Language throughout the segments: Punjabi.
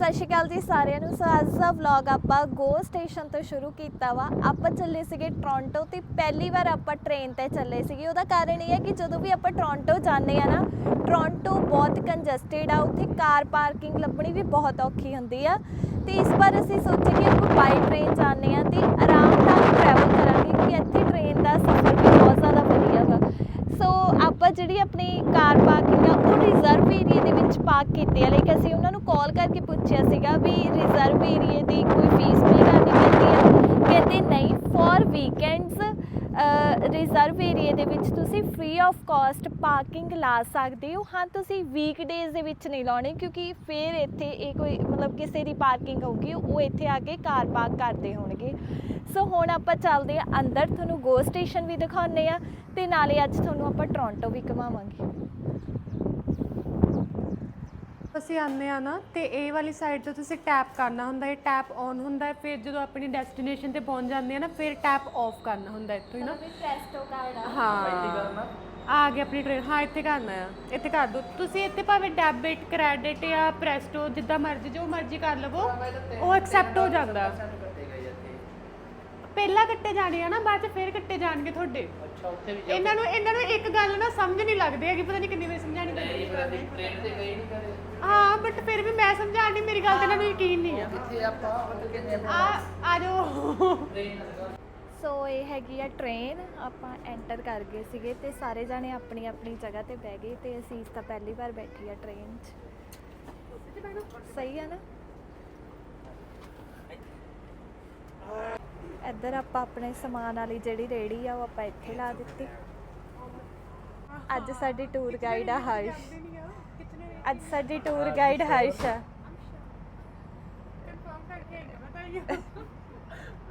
ਸਤਿ ਸ਼੍ਰੀ ਅਕਾਲ ਜੀ ਸਾਰਿਆਂ ਨੂੰ। ਸੋ ਅੱਜ ਦਾ ਵਲੌਗ ਆਪਾਂ ਗੋ ਸਟੇਸ਼ਨ ਤੋਂ ਸ਼ੁਰੂ ਕੀਤਾ ਵਾ। ਆਪਾਂ ਚੱਲੇ ਸੀਗੇ ਟੋਰਾਂਟੋ ਤੇ ਪਹਿਲੀ ਵਾਰ ਆਪਾਂ ਟ੍ਰੇਨ ਤੇ ਚੱਲੇ ਸੀਗੇ। ਉਹਦਾ ਕਾਰਨ ਇਹ ਹੈ ਕਿ ਜਦੋਂ ਵੀ ਆਪਾਂ ਟੋਰਾਂਟੋ ਜਾਂਦੇ ਆ ਨਾ ਟੋਰਾਂਟੋ ਬਹੁਤ ਕੰਜਸਟਡ ਆ। ਉੱਥੇ ਕਾਰ ਪਾਰਕਿੰਗ ਲੱਭਣੀ ਵੀ ਬਹੁਤ ਔਖੀ ਹੁੰਦੀ ਆ। ਤੇ ਇਸ ਵਾਰ ਅਸੀਂ ਸੋਚਿਆ ਕਿ ਆਪਾਂ ਬਾਈ ਟ੍ਰੇਨ ਜਾਂਦੇ ਆ ਤੇ ਆਰਾਮ ਨਾਲ ਟਰੈਵਲ ਕਰਾਂਗੇ, ਕਿਉਂਕਿ ਇੱਥੇ ਟ੍ਰੇਨ ਦਾ ਸਫ਼ਰ ਵੀ ਬਹੁਤ ਜ਼ਿਆਦਾ ਵਧੀਆ ਵਾ ਸੋ ਆਪਾਂ ਜਿਹੜੀ ਆਪਣੀ ਕਾਰ ਪਾਰਕਿੰਗ ਆ, ਉਹ ਰਿਜ਼ਰਵ ਏਰੀਆ ਦੇ ਵਿੱਚ ਪਾਰਕ ਕੀਤੀ ਆ। ਲਾਈਕ ਅਸੀਂ ਉਹਨਾਂ ਨੂੰ ਕਾਲ ਕਰਕੇ ਪੁੱਛਿਆ ਸੀਗਾ ਵੀ ਰਿਜ਼ਰਵ ਏਰੀਆ ਦੀ ਕੋਈ ਫੀਸ ਪੇ ਕਰਨੀ ਪੈਂਦੀ ਆ ਕਹਿੰਦੇ ਨਹੀਂ ਫॉर ਵੀਕਐਂਡਸ ਰਿਜ਼ਰਵ ਏਰੀਆ ਦੇ ਵਿੱਚ ਤੁਸੀਂ ਫ੍ਰੀ ਆਫ ਕਾਸਟ ਪਾਰਕਿੰਗ ਲਾ ਸਕਦੇ ਹੋ। ਹਾਂ, ਤੁਸੀਂ ਵੀਕਡੇਜ਼ ਦੇ ਵਿੱਚ ਨਹੀਂ ਲਾਉਣੇ ਕਿਉਂਕਿ ਫਿਰ ਇੱਥੇ ਇਹ ਕੋਈ ਮਤਲਬ ਕਿਸੇ ਦੀ ਪਾਰਕਿੰਗ ਹੋਊਗੀ, ਉਹ ਇੱਥੇ ਆ ਕੇ ਕਾਰ ਪਾਰਕ ਕਰਦੇ ਹੋਣਗੇ। ਸੋ ਹੁਣ ਆਪਾਂ ਚੱਲਦੇ ਆ ਅੰਦਰ। ਤੁਹਾਨੂੰ ਗੋ ਸਟੇਸ਼ਨ ਵੀ ਦਿਖਾਉਂਦੇ ਆ ਤੇ ਨਾਲੇ ਅੱਜ ਤੁਹਾਨੂੰ ਆਪਾਂ ਟੋਰਾਂਟੋ ਵੀ ਘੁਮਾਵਾਂਗੇ। ਅਸੀਂ ਆਉਂਦੇ ਆ ਨਾ ਤੇ ਇਹ ਵਾਲੀ ਸਾਈਡ ਤੋਂ ਤੁਸੀਂ ਟੈਪ ਕਰਨਾ ਹੁੰਦਾ ਹੈ ਟੈਪ ਔਨ ਹੁੰਦਾ ਹੈ ਫਿਰ ਜਦੋਂ ਆਪਣੀ ਡੈਸਟੀਨੇਸ਼ਨ ਤੇ ਪਹੁੰਚ ਜਾਂਦੇ ਆ ਨਾ ਫਿਰ ਟੈਪ ਆਫ ਕਰਨਾ ਹੁੰਦਾ ਇੱਥੋਂ ਹੀ ਨਾ। ਪ੍ਰੈਸਟੋ ਕਾਰਡ ਹਾਂ। ਆ ਗਈ ਆਪਣੀ ਟ੍ਰੇਨ ਹਾਂ ਇੱਥੇ ਕਰਨਾ ਆ ਇੱਥੇ ਕਰ ਦਿਓ ਤੁਸੀਂ ਇੱਥੇ ਭਾਵੇਂ ਡੈਬਿਟ ਕ੍ਰੈਡਿਟ ਜਾਂ ਪ੍ਰੈਸਟੋ ਜਿੱਦਾਂ ਮਰਜ਼ੀ ਜੋ ਮਰਜ਼ੀ ਕਰ ਲਵੋ ਉਹ ਐਕਸੈਪਟ ਹੋ ਜਾਂਦਾ। ਪਹਿਲਾਂ ਕੱਟੇ ਜਾਣੇ ਆ ਨਾ ਬਾਅਦ ਚ ਫਿਰ ਕੱਟੇ ਜਾਣਗੇ ਤੁਹਾਡੇ। ਇਹਨਾਂ ਨੂੰ ਇਹਨਾਂ ਨੂੰ ਇੱਕ ਗੱਲ ਨਾ ਸਮਝ ਨਹੀਂ ਲੱਗਦੀ ਹੈਗੀ ਪਤਾ ਨਹੀਂ ਕਿੰਨੀ ਵਾਰ ਸਮਝਾਣੀ ਪੈਂਦੀ ਹੈ। ਹਾਂ ਬਟ ਫਿਰ ਵੀ ਮੈਂ ਸਮਝਾਣ ਨਹੀਂ ਮੇਰੀ ਗੱਲ ਤੇ ਇਹਨਾਂ ਨੂੰ ਯਕੀਨ ਨਹੀਂ ਆ। ਆ ਆ ਜਾਓ। ਸੋ ਇਹ ਹੈਗੀ ਆ ਟ੍ਰੇਨ ਆਪਾਂ ਐਂਟਰ ਕਰ ਗਏ ਸੀਗੇ ਤੇ ਸਾਰੇ ਜਾਣੇ ਆਪਣੀ ਆਪਣੀ ਜਗ੍ਹਾ ਤੇ ਬਹਿ ਗਏ ਤੇ ਅਸੀਂ ਤਾਂ ਪਹਿਲੀ ਵਾਰ ਬੈਠੀ ਆ ਟ੍ਰੇਨ 'ਚ। ਸਹੀ ਆ ਨਾ? ਇੱਧਰ ਆਪਾਂ ਆਪਣੇ ਸਮਾਨ ਵਾਲੀ ਜਿਹੜੀ ਰੇੜੀ ਆ ਉਹ ਆਪਾਂ ਇੱਥੇ ਲਾ ਦਿੱਤੀ। ਅੱਜ ਸਾਡੀ ਟੂਰ ਗਾਈਡ ਆ ਹਰਸ਼। ਅੱਜ ਸਾਡੀ ਟੂਰ ਗਾਈਡ ਹਰਸ਼ ਆ। ਕਨਫਰਮ ਕਰਕੇ ਆਈ ਹਾਂ ਮੈਂ ਤਾਂ ਇਹ ਮੈਂ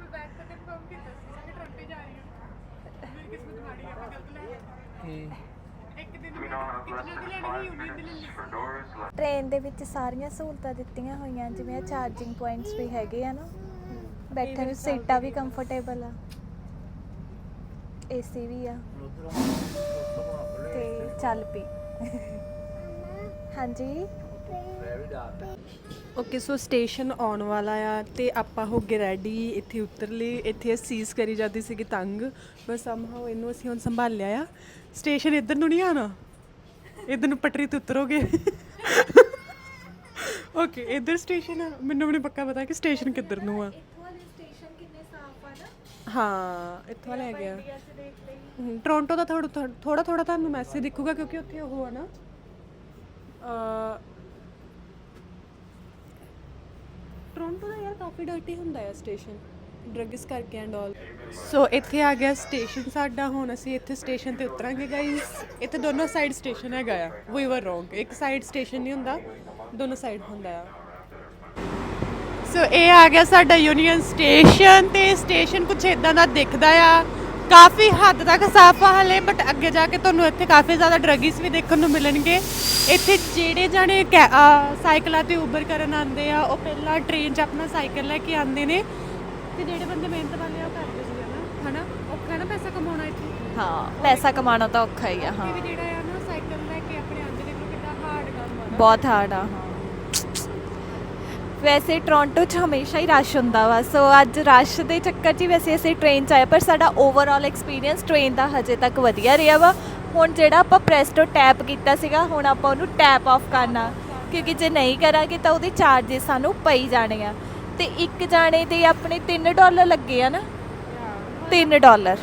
ਬੈਠ ਕੇ ਕਨਫਰਮ ਕੀਤਾ ਸੀ ਕਿ ਟਰੰਪੇ ਜਾ ਰਹੀ ਹਾਂ ਮੇਰੀ ਕਿਸਮਤ ਮਾੜੀ ਹੈ ਮੈਂ ਗਲਤ ਲੈ ਇੱਕ ਦਿਨ ਮੈਂ ਕਿਤਨੇ ਦੀ ਲੈਣੀ ਸੀ ਯੂਨੀਅਨ ਦੀ ਲੈ ਲਈ ਟ੍ਰੇਨ ਦੇ ਵਿੱਚ ਸਾਰੀਆਂ ਸਹੂਲਤਾਂ ਦਿੱਤੀਆਂ ਹੋਈਆਂ ਜਿਵੇਂ ਆ ਚਾਰਜਿੰਗ ਪੁਆਇੰਟਸ ਵੀ ਹੈਗੇ ਆ ਨਾ। ਬੈਠਣ ਨੂੰ ਸੀਟਾਂ ਵੀ ਕੰਫਰਟੇਬਲ ਆ। ਏਸੀ ਵੀ ਆ। ਤੇ ਚੱਲ ਪਈ। ਹਾਂਜੀ? ਓਕੇ ਸੋ ਸਟੇਸ਼ਨ ਆਉਣ ਵਾਲਾ ਆ ਤੇ ਆਪਾਂ ਹੋ ਗਏ ਰੈਡੀ ਇੱਥੇ ਉਤਰ ਲਈ। ਇੱਥੇ ਸੀਸ ਕਰੀ ਜਾਂਦੀ ਸੀਗੀ ਤੰਗ। ਬਸ ਸਮਹਾਉ ਇਹਨੂੰ ਅਸੀਂ ਹੁਣ ਸੰਭਾਲ ਲਿਆ ਆ। ਸਟੇਸ਼ਨ ਇੱਧਰ ਨੂੰ ਨਹੀਂ ਆਣਾ ਇੱਧਰ ਨੂੰ ਪਟਰੀ ਤੇ ਉਤਰੋਗੇ? ਓਕੇ ਇੱਧਰ ਸਟੇਸ਼ਨ ਆ। ਮੈਨੂੰ ਵੀ ਨਹੀਂ ਪੱਕਾ ਪਤਾ ਕਿ ਸਟੇਸ਼ਨ ਕਿੱਧਰ ਨੂੰ ਆ ਇੱਥੋਂ ਵਾਲੇ ਸਟੇਸ਼ਨ ਕਿੰਨੇ ਸਾਫ਼ ਆ ਨਾ ਹਾਂ ਇੱਥੋਂ ਲੈ ਗਿਆ। 'ਚ ਦੇਖਦੇ ਹੀ ਹਮ, ਟੋਰਾਂਟੋ ਦਾ ਥੋੜਾ ਥੋੜਾ ਥੋੜਾ ਤੁਹਾਨੂੰ ਮੈਸੇਜ ਦਿਖੂਗਾ ਕਿਉਂਕਿ ਉੱਥੇ ਉਹ ਆ ਨਾ। ਅ ਟੋਰਾਂਟੋ ਦਾ ਯਾਰ ਕਾਫੀ ਡਰਟੀ ਹੁੰਦਾ ਹੈ ਸਟੇਸ਼ਨ ਡਰੱਗਸ ਕਰਕੇ ਐਂਡ ਆਲ ਸੋ ਇੱਥੇ ਆ ਗਿਆ ਸਟੇਸ਼ਨ ਸਾਡਾ ਹੁਣ ਅਸੀਂ ਇੱਥੇ ਸਟੇਸ਼ਨ ਤੇ ਉਤਰਾਂਗੇ ਗਾਇਸ ਇੱਥੇ ਦੋਨੋਂ ਸਾਈਡ ਸਟੇਸ਼ਨ ਹੈਗਾ ਆ। ਵੀ ਵਰ ਰੋਂਗ ਇੱਕ ਸਾਈਡ ਸਟੇਸ਼ਨ ਨਹੀਂ ਹੁੰਦਾ ਦੋਨੋਂ ਸਾਈਡ ਹੁੰਦਾ ਆ। ਸੋ ਇਹ ਆ ਗਿਆ ਸਾਡਾ ਯੂਨੀਅਨ ਸਟੇਸ਼ਨ ਤੇ ਸਟੇਸ਼ਨ ਕੁਛ ਇਦਾਂ ਦਾ ਦਿਖਦਾ ਆ। ਕਾਫੀ ਹੱਦ ਤੱਕ ਸਾਫ਼ ਆ ਹਲੇ ਬਟ ਅੱਗੇ ਜਾ ਕੇ ਤੁਹਾਨੂੰ ਇੱਥੇ ਕਾਫੀ ਜ਼ਿਆਦਾ ਡਰੱਗਿਸ ਵੀ ਦੇਖਣ ਨੂੰ ਮਿਲਣਗੇ। ਇੱਥੇ ਜਿਹੜੇ ਜਾਣੇ ਸਾਈਕਲਾਂ ਤੇ ਉਬਰ ਕਰਨ ਆਉਂਦੇ ਆ ਉਹ ਪਹਿਲਾਂ ਟ੍ਰੇਨ 'ਚ ਆਪਣਾ ਸਾਈਕਲ ਲੈ ਕੇ ਆਉਂਦੇ ਨੇ। ਤੇ ਜਿਹੜੇ ਬੰਦੇ ਮਿਹਨਤ ਵਾਲੇ ਆ ਉਹ ਕਰਦੇ ਸੀ ਨਾ ਹਨਾ? ਔਖਾ ਨਾ ਪੈਸਾ ਕਮਾਉਣਾ ਇੱਥੇ? ਹਾਂ ਪੈਸਾ ਕਮਾਉਣਾ ਤਾਂ ਔਖਾ ਹੀ ਆ ਹਾਂ ਤੇ ਵੀ ਜਿਹੜਾ ਆ ਨਾ ਸਾਈਕਲ ਲੈ ਕੇ ਆਪਣੇ ਆਉਂਦੇ ਨੇ ਕਿੰਨਾ ਹਾਰਡ ਕੰਮ ਆ ਬਹੁਤ ਹਾਰਡ ਆ ਹਾਂ। ਵੈਸੇ ਟੋਰਾਂਟੋ 'ਚ ਹਮੇਸ਼ਾ ਹੀ ਰਸ਼ ਹੁੰਦਾ ਵਾ ਸੋ ਅੱਜ ਰਸ਼ ਦੇ ਚੱਕਰ 'ਚ ਹੀ ਵੈਸੇ ਅਸੀਂ ਟ੍ਰੇਨ 'ਚ ਆਏ, ਪਰ ਸਾਡਾ ਓਵਰਆਲ ਐਕਸਪੀਰੀਅੰਸ ਟ੍ਰੇਨ ਦਾ ਹਜੇ ਤੱਕ ਵਧੀਆ ਰਿਹਾ ਵਾ। ਹੁਣ ਜਿਹੜਾ ਆਪਾਂ ਪ੍ਰੈਸਟੋ ਟੈਪ ਕੀਤਾ ਸੀਗਾ, ਹੁਣ ਆਪਾਂ ਉਹਨੂੰ ਟੈਪ ਆਫ ਕਰਨਾ, ਕਿਉਂਕਿ ਜੇ ਨਹੀਂ ਕਰਾਂਗੇ ਤਾਂ ਉਹਦੇ ਚਾਰजेस ਸਾਨੂੰ ਪਈ ਜਾਣੇ ਆ। ਤੇ ਇੱਕ ਜਾਣੇ ਦੇ ਆਪਣੇ 3 ਡਾਲਰ ਲੱਗੇ ਆ ਨਾ? 3 ਡਾਲਰ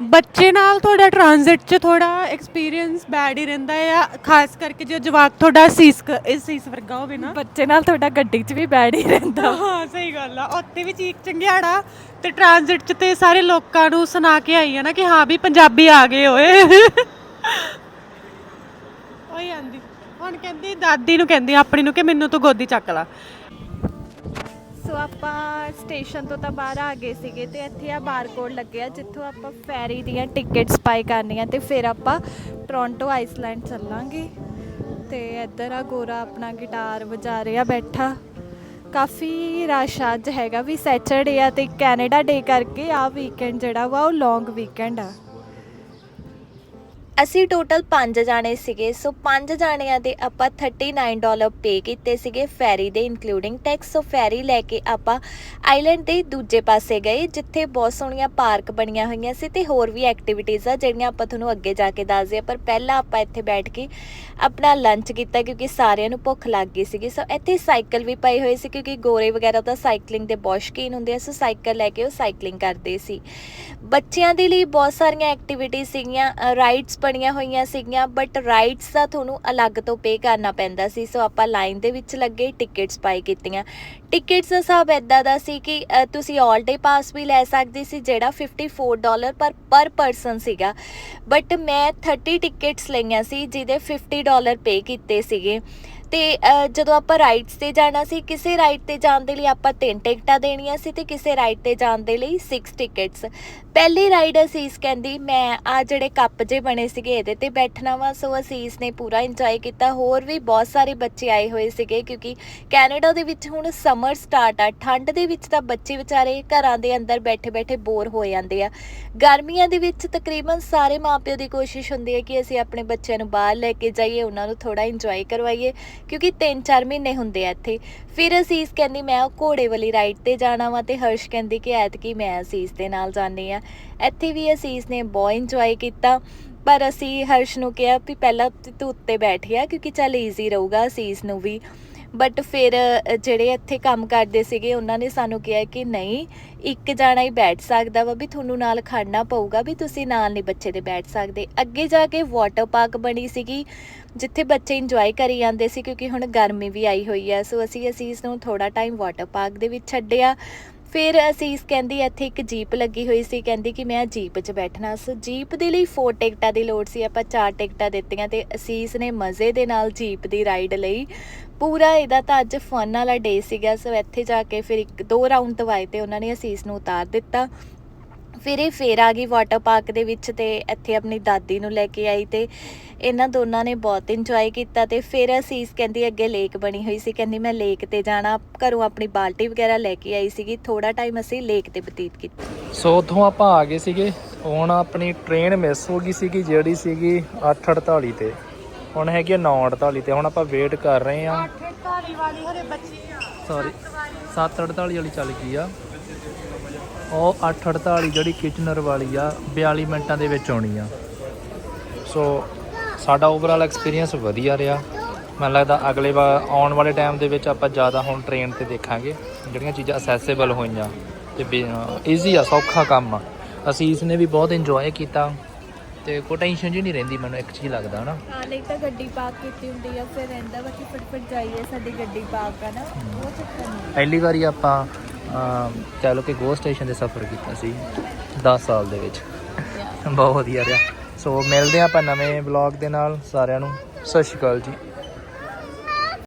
ਬੱਚੇ ਨਾਲ ਤੁਹਾਡਾ ਟ੍ਰਾਂਜ਼ਿਟ 'ਚ ਥੋੜਾ ਐਕਸਪੀਰੀਅੰਸ ਬੈਡ ਹੀ ਰਹਿੰਦਾ ਆ ਖਾਸ ਕਰਕੇ ਜੇ ਜਵਾਕ ਤੁਹਾਡਾ ਸੀਸ ਕ- ਇਸ ਸੀਸ ਵਰਗਾ ਹੋਵੇ ਨਾ। ਬੱਚੇ ਨਾਲ ਤੁਹਾਡਾ ਗੱਡੀ 'ਚ ਵੀ ਬੈਠ ਹੀ ਰਹਿੰਦਾ। ਹਾਂ ਸਹੀ ਗੱਲ ਆ। ਉੱਥੇ ਵੀ ਚੀਕ ਚੰਗਿਆੜਾ ਤੇ ਟ੍ਰਾਂਜ਼ਿਟ 'ਚ ਤੇ ਸਾਰੇ ਲੋਕਾਂ ਨੂੰ ਸੁਣਾ ਕੇ ਆਈ ਆ ਨਾ ਕਿ ਹਾਂ ਵੀ ਪੰਜਾਬੀ ਆ ਗਏ ਓਏ। ਓਏ ਆਂਦੀ ਹੁਣ ਕਹਿੰਦੀ ਦਾਦੀ ਨੂੰ ਕਹਿੰਦੀ ਆਪਣੀ ਨੂੰ ਕਿ ਮੈਨੂੰ ਤੂੰ ਗੋਦੀ ਚੱਕ ਲਾ। ਸੋ ਆਪਾਂ ਸਟੇਸ਼ਨ ਤੋਂ ਤਾਂ ਬਾਹਰ ਆ ਗਏ ਸੀਗੇ ਤੇ ਇੱਥੇ ਆ ਬਾਰਕੋਡ ਲੱਗਿਆ ਜਿੱਥੋਂ ਆਪਾਂ ਫੈਰੀ ਦੀਆਂ ਟਿਕਟਸ ਬਾਈ ਕਰਨੀਆਂ ਤੇ ਫਿਰ ਆਪਾਂ ਟੋਰਾਂਟੋ, ਆਈਸਲੈਂਡ ਚੱਲਾਂਗੇ। ਤੇ ਇੱਧਰ ਆ ਗੋਰਾ ਆਪਣਾ ਗਿਟਾਰ ਵਜਾ ਰਿਹਾ ਬੈਠਾ। ਕਾਫੀ ਰਸ਼ ਅੱਜ ਹੈਗਾ ਵੀ ਸੈਚਰਡੇ ਆ ਤੇ ਕੈਨੇਡਾ ਡੇ ਕਰਕੇ ਆ ਵੀਕਐਂਡ ਜਿਹੜਾ ਵਾ ਉਹ ਲੌਂਗ ਵੀਕਐਂਡ ਆ। ਅਸੀਂ ਟੋਟਲ 5 ਜਾਣੇ ਸੀਗੇ ਸੋ 5 ਜਾਣਿਆਂ ਦੇ ਆਪਾਂ 39 ਡਾਲਰ ਪੇ ਕੀਤੇ ਸੀਗੇ ਫੈਰੀ ਦੇ ਇਨਕਲੂਡਿੰਗ ਟੈਕਸ ਸੋ ਫੈਰੀ ਲੈ ਕੇ ਆਪਾਂ ਆਈਲੈਂਡ ਦੇ ਦੂਜੇ ਪਾਸੇ ਗਏ, ਜਿੱਥੇ ਬਹੁਤ ਸੋਹਣੀਆਂ ਪਾਰਕ ਬਣੀਆਂ ਹੋਈਆਂ ਸੀ ਤੇ ਹੋਰ ਵੀ ਐਕਟੀਵਿਟੀਜ਼ ਆ ਜਿਹੜੀਆਂ ਆਪਾਂ ਤੁਹਾਨੂੰ ਅੱਗੇ ਜਾ ਕੇ ਦੱਸਦੇ ਆ ਪਰ ਪਹਿਲਾਂ ਆਪਾਂ ਇੱਥੇ ਬੈਠ ਕੇ ਆਪਣਾ ਲੰਚ ਕੀਤਾ ਕਿਉਂਕਿ ਸਾਰਿਆਂ ਨੂੰ ਭੁੱਖ ਲੱਗ ਗਈ ਸੀਗੀ। ਸੋ ਇੱਥੇ ਸਾਈਕਲ ਵੀ ਪਏ ਹੋਏ ਸੀ ਕਿਉਂਕਿ ਗੋਰੇ ਵਗੈਰਾ ਤਾਂ ਸਾਈਕਲਿੰਗ ਦੇ ਬਹੁਤ ਸ਼ੌਕੀਨ ਹੁੰਦੇ ਆ ਸੋ ਸਾਈਕਲ ਲੈ ਕੇ ਉਹ ਸਾਈਕਲਿੰਗ ਕਰਦੇ ਸੀ। ਬੱਚਿਆਂ ਦੇ ਲਈ ਬਹੁਤ ਸਾਰੀਆਂ ਐਕਟੀਵਿਟੀਜ਼ ਸੀਗੀਆਂ ਰਾਈਡਸ ਬਣੀਆਂ ਹੋਈਆਂ ਸੀਗੀਆਂ ਬਟ ਰਾਈਡਸ ਦਾ ਤੁਹਾਨੂੰ ਅਲੱਗ ਤੋਂ ਪੇ ਕਰਨਾ ਪੈਂਦਾ ਸੀ ਸੋ ਆਪਾਂ ਲਾਈਨ ਦੇ ਵਿੱਚ ਲੱਗੇ ਟਿਕਟਸ ਬਾਈ ਕੀਤੀਆਂ। ਟਿਕਟਸ ਦਾ ਹਿਸਾਬ ਇਦਾਂ ਦਾ ਸੀ ਕਿ ਤੁਸੀਂ ਆਲ ਡੇ ਪਾਸ ਵੀ ਲੈ ਸਕਦੇ ਸੀ, ਜਿਹੜਾ 54 ਡਾਲਰ ਪਰ ਪਰ ਪਰਸਨ ਸੀਗਾ। ਬਟ ਮੈਂ 30 ਟਿਕਟਸ ਲਈਆਂ ਸੀ, ਜਿਹਦੇ 50 ਡਾਲਰ ਪੇ ਕੀਤੇ ਸੀਗੇ। ਤੇ ਜਦੋਂ ਆਪਾਂ ਰਾਈਡਸ ਤੇ ਜਾਣਾ ਸੀ, ਕਿਸੇ ਰਾਈਡ ਤੇ ਜਾਣ ਦੇ ਲਈ ਆਪਾਂ ਤਿੰਨ ਟਿਕਟਾਂ ਦੇਣੀਆਂ ਸੀ ਤੇ ਕਿਸੇ ਰਾਈਡ ਤੇ ਜਾਣ ਦੇ ਲਈ 6 ਟਿਕਟਸ ਪਹਿਲੀ ਰਾਈਡ ਅਸੀਸ ਕਹਿੰਦੀ, ਮੈਂ ਆ ਜਿਹੜੇ ਕੱਪ ਜੇ ਬਣੇ ਸੀਗੇ ਇਹਦੇ ਤੇ ਬੈਠਣਾ ਵਾ। ਸੋ ਅਸੀਸ ਨੇ ਪੂਰਾ ਇੰਜੋਏ ਕੀਤਾ। ਹੋਰ ਵੀ ਬਹੁਤ ਸਾਰੇ ਬੱਚੇ ਆਏ ਹੋਏ ਸੀਗੇ ਕਿਉਂਕਿ ਕੈਨੇਡਾ ਦੇ ਵਿੱਚ ਹੁਣ ਸਮਰ ਸਟਾਰਟ ਆ। ਠੰਡ ਦੇ ਵਿੱਚ ਤਾਂ ਬੱਚੇ ਵਿਚਾਰੇ ਘਰਾਂ ਦੇ ਅੰਦਰ ਬੈਠੇ ਬੈਠੇ ਬੋਰ ਹੋ ਜਾਂਦੇ ਆ। ਗਰਮੀਆਂ ਦੇ ਵਿੱਚ ਤਕਰੀਬਨ ਸਾਰੇ ਮਾਪਿਓ ਦੀ ਕੋਸ਼ਿਸ਼ ਹੁੰਦੀ ਹੈ ਕਿ ਅਸੀਂ ਆਪਣੇ ਬੱਚਿਆਂ ਨੂੰ ਬਾਹਰ ਲੈ ਕੇ ਜਾਈਏ, ਉਹਨਾਂ ਨੂੰ ਥੋੜਾ ਇੰਜੋਏ ਕਰਵਾਈਏ। ਕਿਉਂਕਿ 3-4 ਮਹੀਨੇ ਹੁੰਦੇ ਆ ਇੱਥੇ। ਫਿਰ ਅਸੀਸ ਕਹਿੰਦੀ, ਮੈਂ ਉਹ ਘੋੜੇ ਵਾਲੀ ਰਾਈਡ ਤੇ ਜਾਣਾ ਵਾ। ਤੇ ਹਰਸ਼ ਕਹਿੰਦੀ ਕਿ ਐਤਕੀ ਮੈਂ ਅਸੀਸ ਦੇ ਨਾਲ ਜਾਣੀ ਆ। ਇੱਥੇ ਵੀ ਅਸੀਸ ਨੇ ਬਹੁਤ ਇੰਜੋਏ ਕੀਤਾ। ਪਰ ਅਸੀਂ ਹਰਸ਼ ਨੂੰ ਕਿਹਾ ਵੀ ਪਹਿਲਾਂ ਤੂੰ ਉੱਤੇ ਬੈਠਿਆ ਕਿਉਂਕਿ ਚੱਲ ਈਜ਼ੀ ਰਹੂਗਾ ਅਸੀਸ ਨੂੰ ਵੀ। ਬਟ ਫਿਰ ਜਿਹੜੇ ਇੱਥੇ ਕੰਮ ਕਰਦੇ ਸੀਗੇ, ਉਹਨਾਂ ਨੇ ਸਾਨੂੰ ਕਿਹਾ ਕਿ ਨਹੀਂ, ਇੱਕ ਜਾਣਾ ਹੀ ਬੈਠ ਸਕਦਾ ਵਾ ਵੀ ਤੁਹਾਨੂੰ ਨਾਲ ਖੜਨਾ ਪਊਗਾ ਵੀ ਤੁਸੀਂ ਨਾਲ ਨਹੀਂ ਬੱਚੇ ਦੇ ਬੈਠ ਸਕਦੇ। ਅੱਗੇ ਜਾ ਕੇ ਵਾਟਰ ਪਾਰਕ ਬਣੀ ਸੀਗੀ, ਜਿੱਥੇ ਬੱਚੇ ਇੰਜੋਏ ਕਰੀ ਜਾਂਦੇ ਸੀ, ਕਿਉਂਕਿ ਹੁਣ ਗਰਮੀ ਵੀ ਆਈ ਹੋਈ ਹੈ ਸੋ ਅਸੀਂ ਅਸੀਸ ਨੂੰ ਥੋੜਾ ਟਾਈਮ ਵਾਟਰ ਪਾਰਕ ਦੇ ਵਿੱਚ ਛੱਡਿਆ। ਫਿਰ ਅਸੀਸ ਕਹਿੰਦੀ ਇੱਥੇ ਇੱਕ ਜੀਪ ਲੱਗੀ ਹੋਈ ਸੀ, ਕਹਿੰਦੀ ਕਿ ਮੈਂ ਜੀਪ 'ਚ ਬੈਠਣਾ ਸੋ। ਜੀਪ ਦੇ ਲਈ ਫੋਰ ਟਿਕਟਾਂ ਦੀ ਲੋੜ ਸੀ, ਆਪਾਂ ਚਾਰ ਟਿਕਟਾਂ ਦਿੱਤੀਆਂ ਤੇ ਅਸੀਸ ਨੇ ਮਜ਼ੇ ਦੇ ਨਾਲ ਜੀਪ ਦੀ ਰਾਈਡ ਲਈ। ਪੂਰਾ ਇਹਦਾ ਤਾਂ ਅੱਜ ਫਨ ਵਾਲਾ ਡੇ ਸੀਗਾ, ਸੋ ਇੱਥੇ ਜਾ ਕੇ ਫਿਰ ਇੱਕ ਦੋ ਰਾਊਂਡ ਦਵਾਏ ਤੇ ਉਹਨਾਂ ਨੇ ਅਸੀਸ ਨੂੰ ਉਤਾਰ ਦਿੱਤਾ। ਫਿਰ ਇਹ ਫੇਰ ਆ ਗਈ ਵਾਟਰ ਪਾਰਕ ਦੇ ਵਿੱਚ ਤੇ ਇੱਥੇ ਆਪਣੀ ਦਾਦੀ ਨੂੰ ਲੈ ਕੇ ਆਈ ਤੇ ਇਹਨਾਂ ਦੋਨਾਂ ਨੇ ਬਹੁਤ ਇੰਜੋਏ ਕੀਤਾ ਤੇ ਫਿਰ ਅਸੀਸ ਕਹਿੰਦੀ ਅੱਗੇ ਲੇਕ ਬਣੀ ਹੋਈ ਸੀ ਕਹਿੰਦੀ ਮੈਂ ਲੇਕ ਤੇ ਜਾਣਾ ਘਰੋਂ ਆਪਣੀ ਬਾਲਟੀ ਵਗੈਰਾ ਲੈ ਕੇ ਆਈ ਸੀਗੀ ਥੋੜਾ ਟਾਈਮ ਅਸੀਂ ਲੇਕ ਤੇ ਬਤੀਤ ਕੀਤਾ ਸੋ ਉੱਥੋਂ ਆਪਾਂ ਆ ਗਏ ਸੀਗੇ ਹੁਣ ਆਪਣੀ ਟ੍ਰੇਨ ਮਿਸ ਹੋ ਗਈ ਸੀਗੀ ਜਿਹੜੀ ਸੀਗੀ 8:48 ਤੇ। ਹੁਣ ਹੈਗੀ 9:48 ਤੇ ਹੁਣ ਆਪਾਂ ਵੇਟ ਕਰ ਰਹੇ ਆ 8:48 ਵਾਲੀ ਹਰੇ ਬੱਚੀ ਆ। ਸੌਰੀ 7:48 ਵਾਲੀ ਚੱਲ ਗਈ ਆ। ਉਹ 8:48 ਜਿਹੜੀ ਕਿਚਨਰ ਵਾਲੀ ਆ 42 ਮਿੰਟਾਂ ਦੇ ਵਿੱਚ ਆਉਣੀ ਆ। ਸੋ ਸਾਡਾ ਓਵਰਆਲ ਐਕਸਪੀਰੀਅੰਸ ਵਧੀਆ ਰਿਹਾ। ਮੈਨੂੰ ਲੱਗਦਾ ਅਗਲੇ ਵਾਰ ਆਉਣ ਵਾਲੇ ਟਾਈਮ ਦੇ ਵਿੱਚ ਆਪਾਂ ਜ਼ਿਆਦਾ ਹੁਣ ਟ੍ਰੇਨ ਤੇ ਦੇਖਾਂਗੇ ਜਿਹੜੀਆਂ ਚੀਜ਼ਾਂ ਅਸੈਸੇਬਲ ਹੋਈਆਂ। ਤੇ ਈਜ਼ੀ ਆ ਸੌਖਾ ਕੰਮ ਆ। ਅਸੀਂ ਇਸ ਨੇ ਵੀ ਬਹੁਤ ਇੰਜੋਏ ਕੀਤਾ। ਤੇ ਕੋਈ ਟੈਨਸ਼ਨ ਜੀ ਨਹੀਂ ਰਹਿੰਦੀ ਮੈਨੂੰ ਇੱਕ ਚੀਜ਼ ਲੱਗਦਾ ਹਨਾ। ਹਾਂ ਨਹੀਂ ਤਾਂ ਗੱਡੀ ਪਾਰਕ ਕੀਤੀ ਹੁੰਦੀ ਆ ਫਿਰ ਰਹਿੰਦਾ ਵਾ ਕਿ ਫਟਫਟ ਜਾਈਏ ਸਾਡੀ ਗੱਡੀ ਪਾਰਕ ਆ ਨਾ। ਉਹ ਚੱਕਰ ਨਹੀਂ। ਪਹਿਲੀ ਵਾਰੀ ਆਪਾਂ ਕਹਿ ਲਓ ਕਿ ਗੋ ਸਟੇਸ਼ਨ ਤੇ ਸਫ਼ਰ ਕੀਤਾ ਸੀ 10 ਸਾਲ ਦੇ ਵਿੱਚ। ਬਹੁਤ ਵਧੀਆ ਰਿਹਾ। ਸੋ ਮਿਲਦੇ ਹਾਂ ਆਪਾਂ ਨਵੇਂ ਵਲੌਗ ਦੇ ਨਾਲ ਸਾਰਿਆਂ ਨੂੰ। ਸਤਿ ਸ਼੍ਰੀ ਅਕਾਲ ਜੀ।